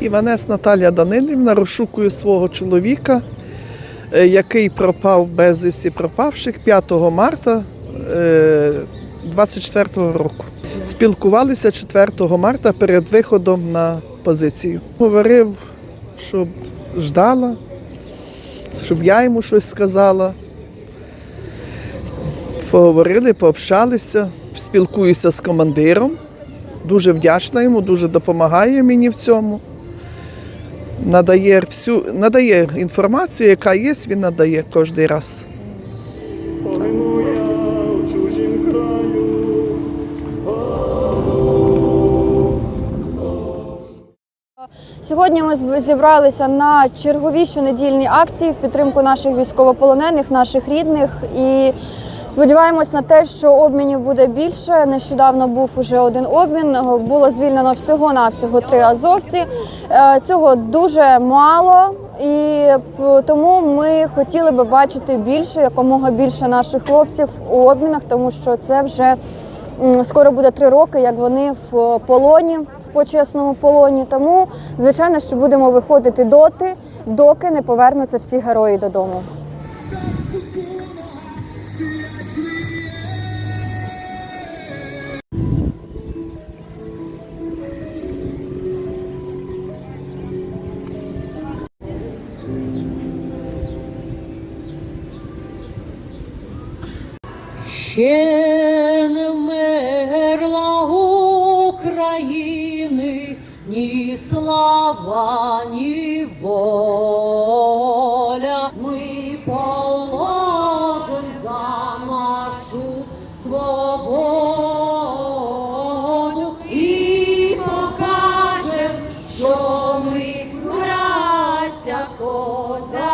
Іванес Наталія Данилівна розшукує свого чоловіка, е, який пропав безвісті пропавших 5 марта е, 24 року. Спілкувалися 4 марта перед виходом на позицію. Говорив, щоб ждала, щоб я йому щось сказала. Поговорили, пообщалися, спілкуюся з командиром. Дуже вдячна йому, дуже допомагає мені в цьому. Надає всю надає інформацію, яка є, він надає кожен раз. Сьогодні ми зібралися на чергові щонедільні акції в підтримку наших військовополонених, наших рідних і сподіваємось на те, що обмінів буде більше. Нещодавно був уже один обмін. Було звільнено всього навсього три азовці. Е, Цього дуже мало. І тому ми хотіли би бачити більше, якомога більше наших хлопців у обмінах, тому що це вже Скоро буде три роки, як вони в полоні, в почесному полоні. Тому, звичайно, що будемо виходити доти, доки не повернуться всі герої додому. Ще не вмерла України ні слава, ні воля. Ми положим за нашу свободу і покажем, що ми браття коза.